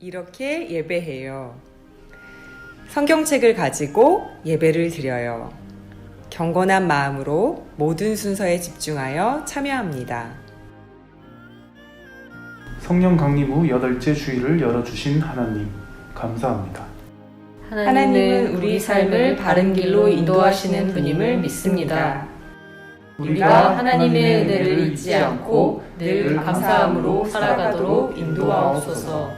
이렇게 예배해요. 성경책을 가지고 예배를 드려요. 경건한 마음으로 모든 순서에 집중하여 참여합니다. 성령 강림 후 여덟째 주일을 열어주신 하나님, 감사합니다. 하나님은 우리 삶을 바른 길로 인도하시는 분임을 믿습니다. 우리가 하나님의 은혜를 잊지 않고 늘 감사함으로 살아가도록 인도하옵소서.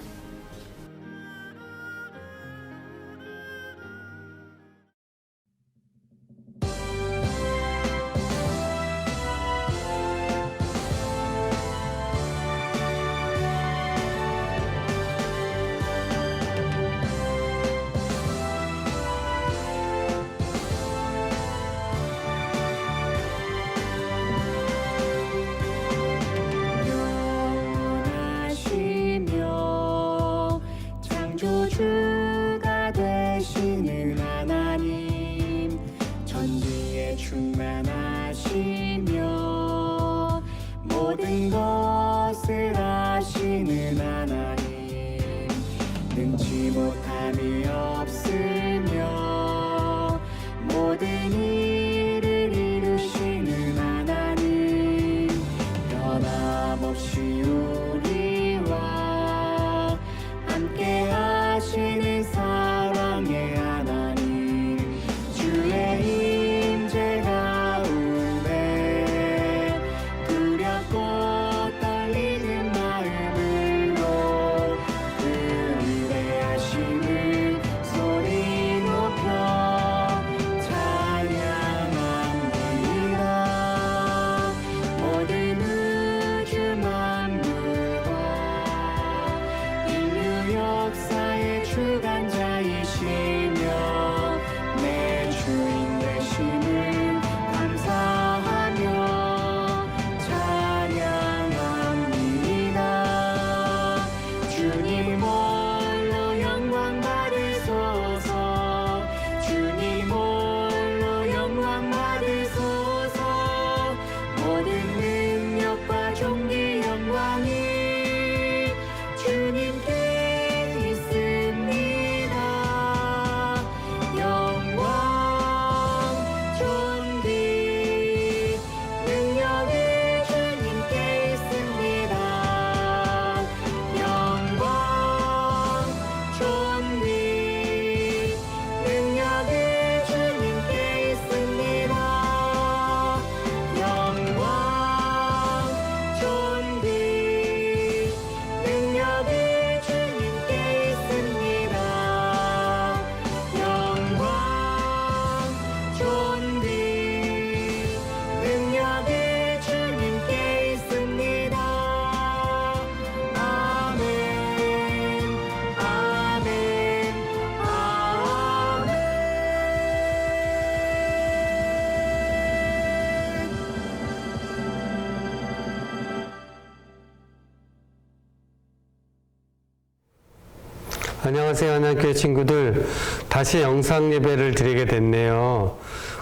안녕하세요. 하나교회 친구들. 다시 영상 예배를 드리게 됐네요.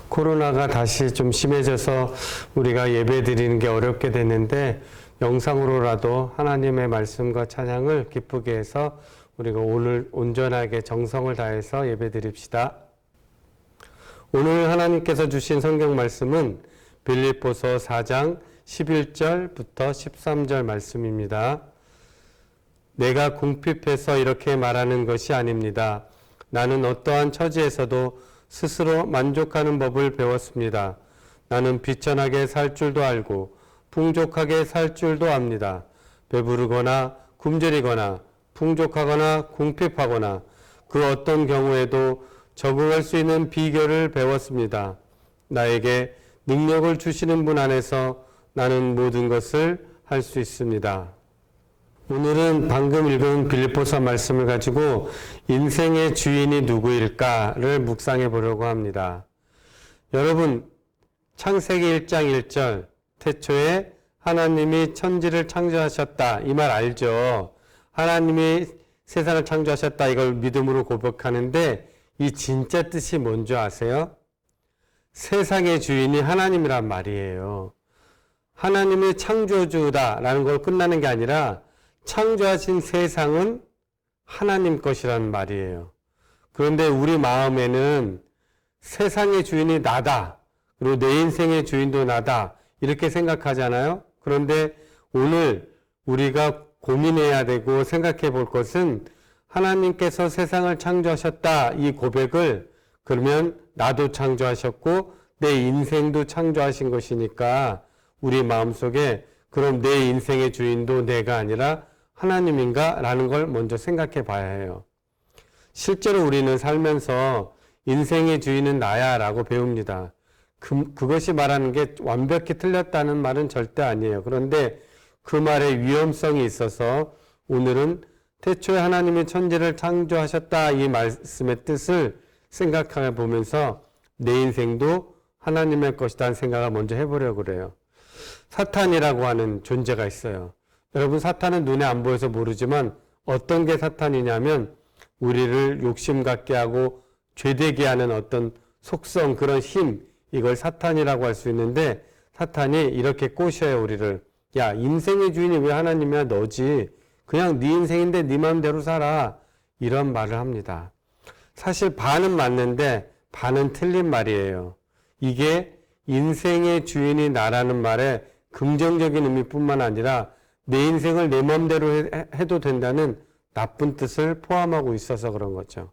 코로나가 다시 좀 심해져서 우리가 예배 드리는 게 어렵게 됐는데 영상으로라도 하나님의 말씀과 찬양을 기쁘게 해서 우리가 오늘 온전하게 정성을 다해서 예배 드립시다. 오늘 하나님께서 주신 성경 말씀은 빌립보서 4장 11절부터 13절 말씀입니다. 내가 궁핍해서 이렇게 말하는 것이 아닙니다. 나는 어떠한 처지에서도 스스로 만족하는 법을 배웠습니다. 나는 비천하게 살 줄도 알고 풍족하게 살 줄도 압니다. 배부르거나 굶주리거나 풍족하거나 궁핍하거나 그 어떤 경우에도 적응할 수 있는 비결을 배웠습니다. 나에게 능력을 주시는 분 안에서 나는 모든 것을 할 수 있습니다. 오늘은 방금 읽은 빌립보서 말씀을 가지고 인생의 주인이 누구일까를 묵상해 보려고 합니다. 여러분, 창세기 1장 1절, 태초에 하나님이 천지를 창조하셨다. 이 말 알죠? 하나님이 세상을 창조하셨다. 이걸 믿음으로 고백하는데 이 진짜 뜻이 뭔지 아세요? 세상의 주인이 하나님이란 말이에요. 하나님이 창조주다라는 걸 끝나는 게 아니라 창조하신 세상은 하나님 것이란 말이에요. 그런데 우리 마음에는 세상의 주인이 나다. 그리고 내 인생의 주인도 나다. 이렇게 생각하잖아요. 그런데 오늘 우리가 고민해야 되고 생각해 볼 것은 하나님께서 세상을 창조하셨다. 이 고백을 그러면 나도 창조하셨고 내 인생도 창조하신 것이니까 우리 마음속에 그럼 내 인생의 주인도 내가 아니라 하나님인가? 라는 걸 먼저 생각해 봐야 해요. 실제로 우리는 살면서 인생의 주인은 나야 라고 배웁니다. 그, 그것이 말하는 게 완벽히 틀렸다는 말은 절대 아니에요. 그런데 그 말에 위험성이 있어서 오늘은 태초에 하나님이 천지를 창조하셨다 이 말씀의 뜻을 생각해 보면서 내 인생도 하나님의 것이라는 생각을 먼저 해보려고 그래요. 사탄이라고 하는 존재가 있어요. 여러분 사탄은 눈에 안 보여서 모르지만 어떤 게 사탄이냐면 우리를 욕심 갖게 하고 죄되게 하는 어떤 속성 그런 힘 이걸 사탄이라고 할 수 있는데 사탄이 이렇게 꼬셔요 우리를 야 인생의 주인이 왜 하나님이야 너지 그냥 네 인생인데 네 마음대로 살아 이런 말을 합니다. 사실 반은 맞는데 반은 틀린 말이에요. 이게 인생의 주인이 나라는 말에 긍정적인 의미뿐만 아니라 내 인생을 내 마음대로 해- 해도 된다는 나쁜 뜻을 포함하고 있어서 그런 거죠.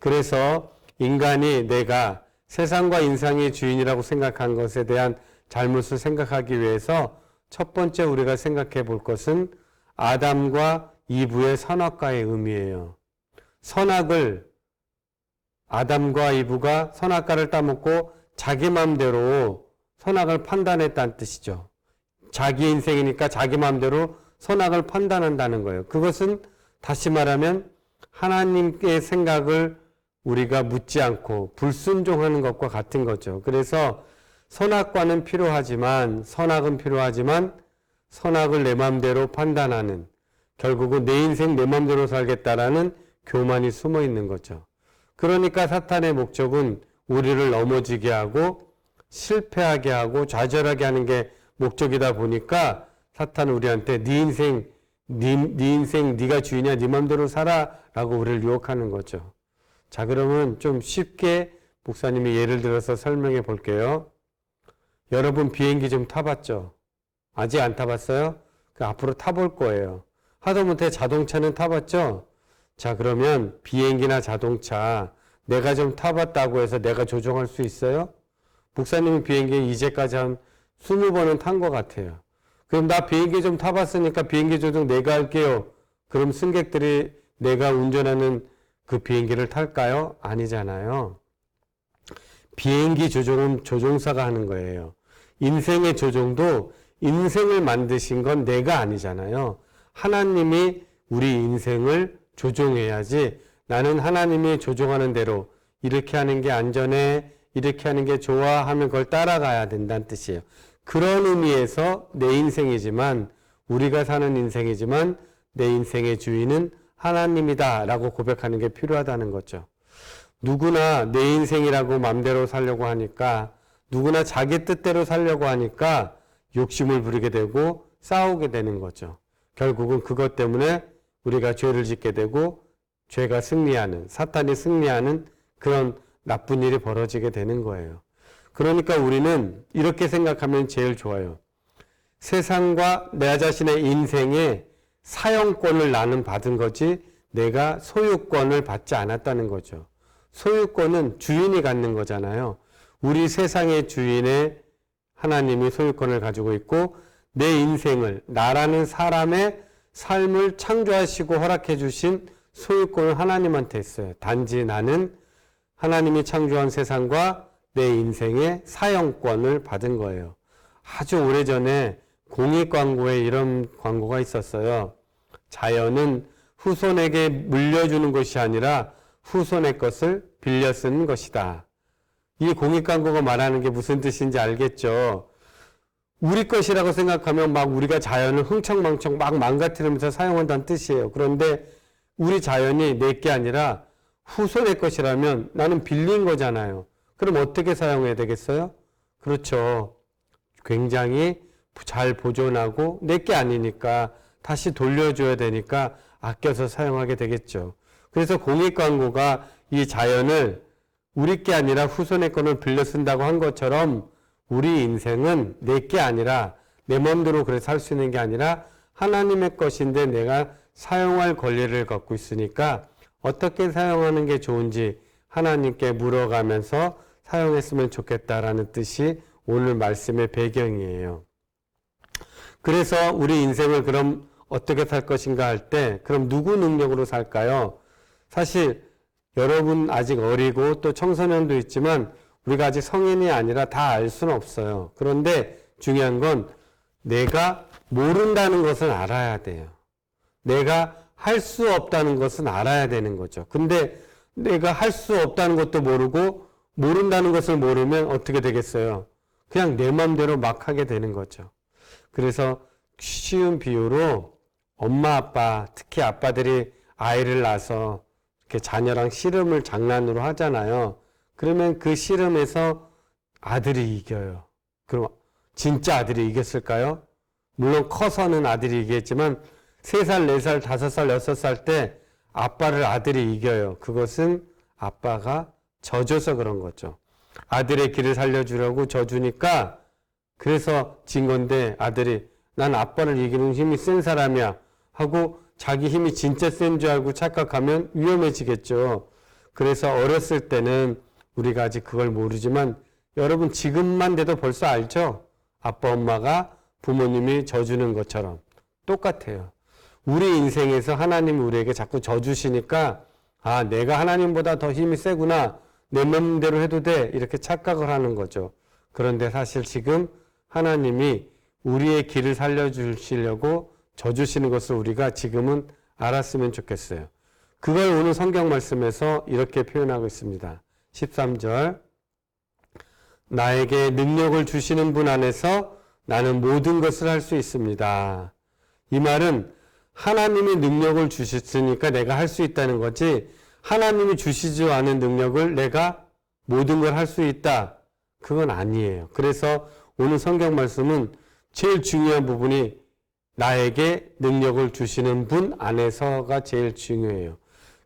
그래서 인간이 내가 세상과 인상의 주인이라고 생각한 것에 대한 잘못을 생각하기 위해서 첫 번째 우리가 생각해 볼 것은 아담과 이브의 선악과의 의미예요. 선악을 아담과 이브가 선악과를 따먹고 자기 마음대로 선악을 판단했다는 뜻이죠. 자기 인생이니까 자기 마음대로 선악을 판단한다는 거예요. 그것은 다시 말하면 하나님의 생각을 우리가 묻지 않고 불순종하는 것과 같은 거죠. 그래서 선악과는 필요하지만 선악은 필요하지만 선악을 내 마음대로 판단하는 결국은 내 인생 내 마음대로 살겠다라는 교만이 숨어 있는 거죠. 그러니까 사탄의 목적은 우리를 넘어지게 하고 실패하게 하고 좌절하게 하는 게 목적이다 보니까 사탄은 우리한테 네 인생 네, 네 인생 네가 주인이야 네 맘대로 살아라고 우리를 유혹하는 거죠. 자 그러면 좀 쉽게 목사님이 예를 들어서 설명해 볼게요. 여러분 비행기 좀 타봤죠? 아직 안 타봤어요? 그 앞으로 타볼 거예요. 하다못해 자동차는 타봤죠? 자 그러면 비행기나 자동차 내가 좀 타봤다고 해서 내가 조종할 수 있어요? 목사님은 비행기 이제까지 한 20번은 탄 것 같아요. 그럼 나 비행기 좀 타봤으니까 비행기 조종 내가 할게요. 그럼 승객들이 내가 운전하는 그 비행기를 탈까요? 아니잖아요. 비행기 조종은 조종사가 하는 거예요. 인생의 조종도 인생을 만드신 건 내가 아니잖아요. 하나님이 우리 인생을 조종해야지 나는 하나님이 조종하는 대로 이렇게 하는 게 안전해, 이렇게 하는 게 좋아 하면 그걸 따라가야 된다는 뜻이에요. 그런 의미에서 내 인생이지만 우리가 사는 인생이지만 내 인생의 주인은 하나님이다 라고 고백하는 게 필요하다는 거죠. 누구나 내 인생이라고 맘대로 살려고 하니까 누구나 자기 뜻대로 살려고 하니까 욕심을 부리게 되고 싸우게 되는 거죠. 결국은 그것 때문에 우리가 죄를 짓게 되고 죄가 승리하는 사탄이 승리하는 그런 나쁜 일이 벌어지게 되는 거예요. 그러니까 우리는 이렇게 생각하면 제일 좋아요. 세상과 내 자신의 인생에 사용권을 나는 받은 거지 내가 소유권을 받지 않았다는 거죠. 소유권은 주인이 갖는 거잖아요. 우리 세상의 주인의 하나님이 소유권을 가지고 있고 내 인생을 나라는 사람의 삶을 창조하시고 허락해 주신 소유권을 하나님한테 있어요. 단지 나는 하나님이 창조한 세상과 내 인생의 사용권을 받은 거예요. 아주 오래전에 공익 광고에 이런 광고가 있었어요. 자연은 후손에게 물려주는 것이 아니라 후손의 것을 빌려 쓰는 것이다. 이 공익 광고가 말하는 게 무슨 뜻인지 알겠죠? 우리 것이라고 생각하면 막 우리가 자연을 흥청망청 막 망가뜨리면서 사용한다는 뜻이에요. 그런데 우리 자연이 내게 아니라 후손의 것이라면 나는 빌린 거잖아요. 그럼 어떻게 사용해야 되겠어요? 그렇죠. 굉장히 잘 보존하고 내 게 아니니까 다시 돌려줘야 되니까 아껴서 사용하게 되겠죠. 그래서 공익 광고가 이 자연을 우리 게 아니라 후손의 거를 빌려 쓴다고 한 것처럼 우리 인생은 내 게 아니라 내 마음대로 그래 살 수 있는 게 아니라 하나님의 것인데 내가 사용할 권리를 갖고 있으니까 어떻게 사용하는 게 좋은지 하나님께 물어가면서 사용했으면 좋겠다라는 뜻이 오늘 말씀의 배경이에요. 그래서 우리 인생을 그럼 어떻게 살 것인가 할 때 그럼 누구 능력으로 살까요? 사실 여러분 아직 어리고 또 청소년도 있지만 우리가 아직 성인이 아니라 다 알 수는 없어요. 그런데 중요한 건 내가 모른다는 것은 알아야 돼요. 내가 할 수 없다는 것은 알아야 되는 거죠. 근데 내가 할 수 없다는 것도 모르고 모른다는 것을 모르면 어떻게 되겠어요? 그냥 내 마음대로 막 하게 되는 거죠. 그래서 쉬운 비유로 엄마 아빠 특히 아빠들이 아이를 낳아서 이렇게 자녀랑 씨름을 장난으로 하잖아요. 그러면 그 씨름에서 아들이 이겨요. 그럼 진짜 아들이 이겼을까요? 물론 커서는 아들이 이겼지만 3살, 4살, 5살, 6살 때 아빠를 아들이 이겨요. 그것은 아빠가 져줘서 그런 거죠. 아들의 길을 살려주려고 져주니까 그래서 진 건데 아들이 난 아빠를 이기는 힘이 센 사람이야 하고 자기 힘이 진짜 센 줄 알고 착각하면 위험해지겠죠. 그래서 어렸을 때는 우리가 아직 그걸 모르지만 여러분 지금만 돼도 벌써 알죠? 아빠 엄마가 부모님이 져주는 것처럼 똑같아요. 우리 인생에서 하나님이 우리에게 자꾸 져주시니까 아 내가 하나님보다 더 힘이 세구나 내 맘대로 해도 돼 이렇게 착각을 하는 거죠. 그런데 사실 지금 하나님이 우리의 길을 살려주시려고 져주시는 것을 우리가 지금은 알았으면 좋겠어요. 그걸 오늘 성경 말씀에서 이렇게 표현하고 있습니다. 13절. 나에게 능력을 주시는 분 안에서 나는 모든 것을 할 수 있습니다. 이 말은 하나님이 능력을 주셨으니까 내가 할 수 있다는 거지, 하나님이 주시지 않은 능력을 내가 모든 걸 할 수 있다. 그건 아니에요. 그래서 오늘 성경 말씀은 제일 중요한 부분이 나에게 능력을 주시는 분 안에서가 제일 중요해요.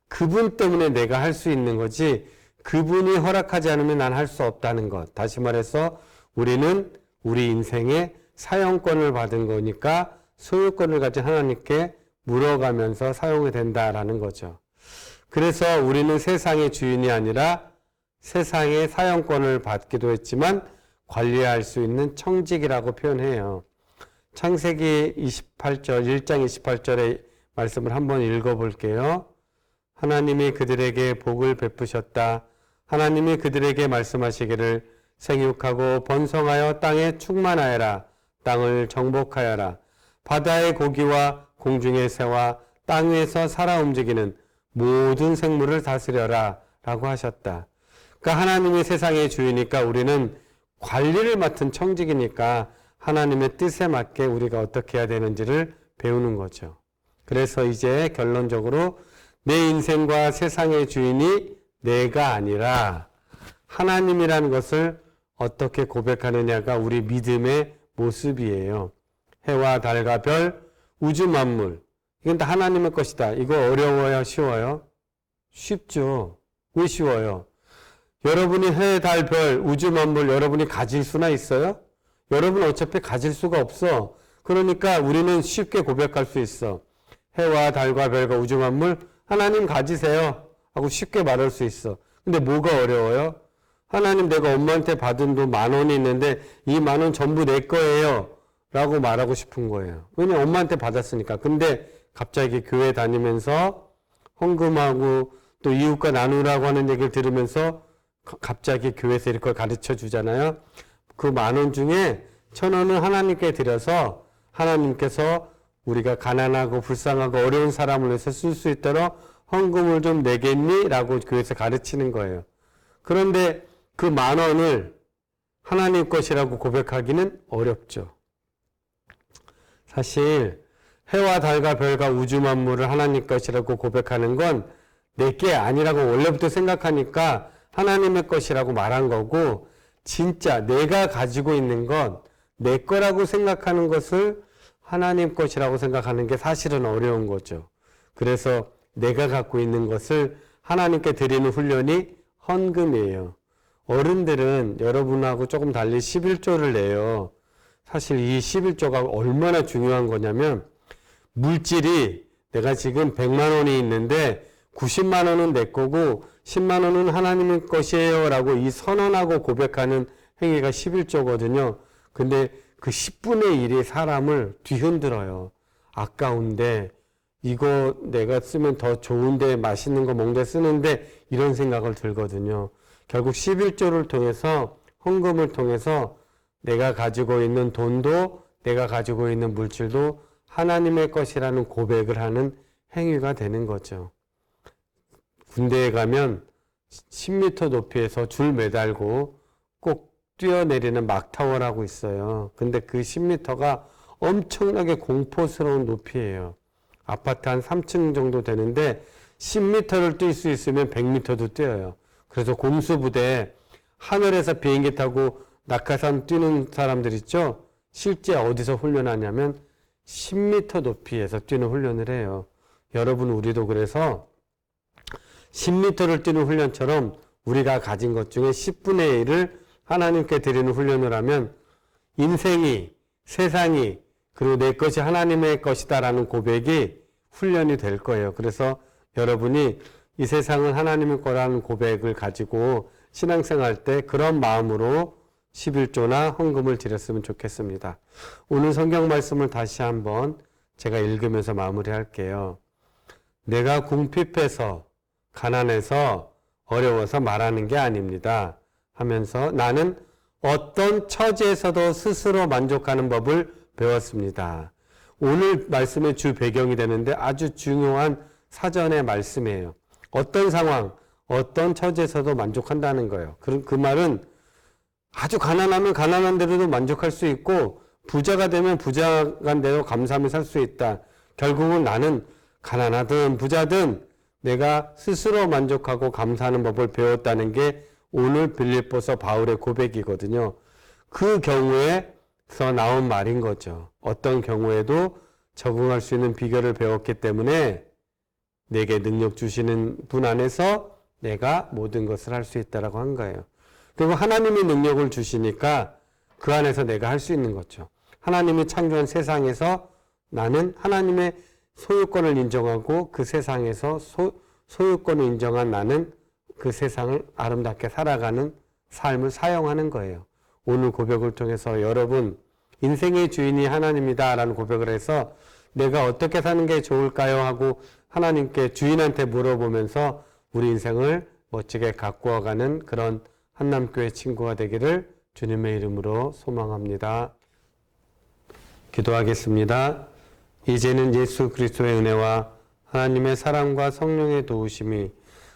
그분 때문에 내가 할 수 있는 거지, 그분이 허락하지 않으면 난 할 수 없다는 것. 다시 말해서 우리는 우리 인생의 사용권을 받은 거니까 소유권을 가진 하나님께 물어가면서 사용이 된다라는 거죠. 그래서 우리는 세상의 주인이 아니라 세상의 사용권을 받기도 했지만 관리할 수 있는 청직이라고 표현해요. 창세기 28절, 1장 28절의 말씀을 한번 읽어볼게요. 하나님이 그들에게 복을 베푸셨다. 하나님이 그들에게 말씀하시기를 생육하고 번성하여 땅에 충만하여라. 땅을 정복하여라. 바다의 고기와 공중의 새와 땅 위에서 살아 움직이는 모든 생물을 다스려라. 라고 하셨다. 그러니까 하나님이 세상의 주이니까 우리는 관리를 맡은 청직이니까 하나님의 뜻에 맞게 우리가 어떻게 해야 되는지를 배우는 거죠. 그래서 이제 결론적으로 내 인생과 세상의 주인이 내가 아니라 하나님이라는 것을 어떻게 고백하느냐가 우리 믿음의 모습이에요. 해와 달과 별, 우주 만물. 이건 다 하나님의 것이다. 이거 어려워요? 쉬워요? 쉽죠. 왜 쉬워요? 여러분이 해, 달, 별, 우주 만물 여러분이 가질 수나 있어요? 여러분 어차피 가질 수가 없어. 그러니까 우리는 쉽게 고백할 수 있어. 해와 달과 별과 우주 만물 하나님 가지세요. 하고 쉽게 말할 수 있어. 근데 뭐가 어려워요? 하나님 내가 엄마한테 받은 돈 만 원이 있는데 이 만 원 전부 내 거예요. 라고 말하고 싶은 거예요. 왜냐 엄마한테 받았으니까. 근데 갑자기 교회 다니면서 헌금하고 또 이웃과 나누라고 하는 얘기를 들으면서 가- 갑자기 교회에서 이렇게 가르쳐 주잖아요. 그 만 원 중에 천 원은 하나님께 드려서 하나님께서 우리가 가난하고 불쌍하고 어려운 사람을 위해서 쓸 수 있도록 헌금을 좀 내겠니? 라고 교회에서 가르치는 거예요. 그런데 그 만 원을 하나님 것이라고 고백하기는 어렵죠. 사실 해와 달과 별과 우주 만물을 하나님 것이라고 고백하는 건 내게 아니라고 원래부터 생각하니까 하나님의 것이라고 말한 거고 진짜 내가 가지고 있는 건 내 거라고 생각하는 것을 하나님 것이라고 생각하는 게 사실은 어려운 거죠. 그래서 내가 갖고 있는 것을 하나님께 드리는 훈련이 헌금이에요. 어른들은 여러분하고 조금 달리 11조를 내요. 사실 이 11조가 얼마나 중요한 거냐면 물질이 내가 지금 100만 원이 있는데 90만 원은 내 거고 10만 원은 하나님의 것이에요 라고 이 선언하고 고백하는 행위가 11조거든요. 근데 그 10분의 1이 사람을 뒤흔들어요. 아까운데 이거 내가 쓰면 더 좋은데 맛있는 거 먹는데 쓰는데 이런 생각을 들거든요. 결국 11조를 통해서 헌금을 통해서 내가 가지고 있는 돈도 내가 가지고 있는 물질도 하나님의 것이라는 고백을 하는 행위가 되는 거죠. 군대에 가면 10m 높이에서 줄 매달고 꼭 뛰어내리는 막타워라고 있어요. 근데 그 10m가 엄청나게 공포스러운 높이예요. 아파트 한 3층 정도 되는데 10m를 뛸 수 있으면 100m도 뛰어요. 그래서 공수부대 하늘에서 비행기 타고 낙하산 뛰는 사람들 있죠? 실제 어디서 훈련하냐면 10m 높이에서 뛰는 훈련을 해요. 여러분, 우리도 그래서 10m를 뛰는 훈련처럼 우리가 가진 것 중에 10분의 1을 하나님께 드리는 훈련을 하면 인생이, 세상이, 그리고 내 것이 하나님의 것이다라는 고백이 훈련이 될 거예요. 그래서 여러분이 이 세상은 하나님의 거라는 고백을 가지고 신앙생활 때 그런 마음으로 11조나 헌금을 드렸으면 좋겠습니다. 오늘 성경 말씀을 다시 한번 제가 읽으면서 마무리할게요. 내가 궁핍해서 가난해서 어려워서 말하는 게 아닙니다. 하면서 나는 어떤 처지에서도 스스로 만족하는 법을 배웠습니다. 오늘 말씀의 주 배경이 되는데 아주 중요한 사전의 말씀이에요. 어떤 상황, 어떤 처지에서도 만족한다는 거예요. 그, 그 말은 아주 가난하면 가난한 대로도 만족할 수 있고 부자가 되면 부자간 대로 감사하며 살 수 있다. 결국은 나는 가난하든 부자든 내가 스스로 만족하고 감사하는 법을 배웠다는 게 오늘 빌립보서 바울의 고백이거든요. 그 경우에서 나온 말인 거죠. 어떤 경우에도 적응할 수 있는 비결을 배웠기 때문에 내게 능력 주시는 분 안에서 내가 모든 것을 할 수 있다라고 한 거예요. 그리고 하나님이 능력을 주시니까 그 안에서 내가 할 수 있는 거죠. 하나님이 창조한 세상에서 나는 하나님의 소유권을 인정하고 그 세상에서 소, 소유권을 인정한 나는 그 세상을 아름답게 살아가는 삶을 사용하는 거예요. 오늘 고백을 통해서 여러분 인생의 주인이 하나님이다 라는 고백을 해서 내가 어떻게 사는 게 좋을까요? 하고 하나님께 주인한테 물어보면서 우리 인생을 멋지게 가꾸어가는 그런 한남교회 친구가 되기를 주님의 이름으로 소망합니다. 기도하겠습니다. 이제는 예수 그리스도의 은혜와 하나님의 사랑과 성령의 도우심이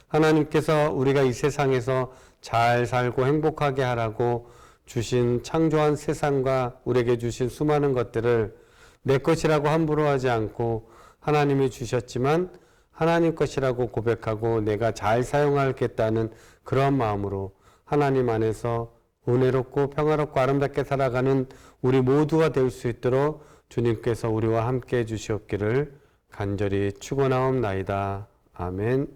하나님께서 우리가 이 세상에서 잘 살고 행복하게 하라고 주신 창조한 세상과 우리에게 주신 수많은 것들을 내 것이라고 함부로 하지 않고 하나님이 주셨지만 하나님 것이라고 고백하고 내가 잘 사용하겠다는 그런 마음으로 하나님 안에서 은혜롭고 평화롭고 아름답게 살아가는 우리 모두가 될 수 있도록 주님께서 우리와 함께 해 주시옵기를 간절히 축원하옵나이다. 아멘.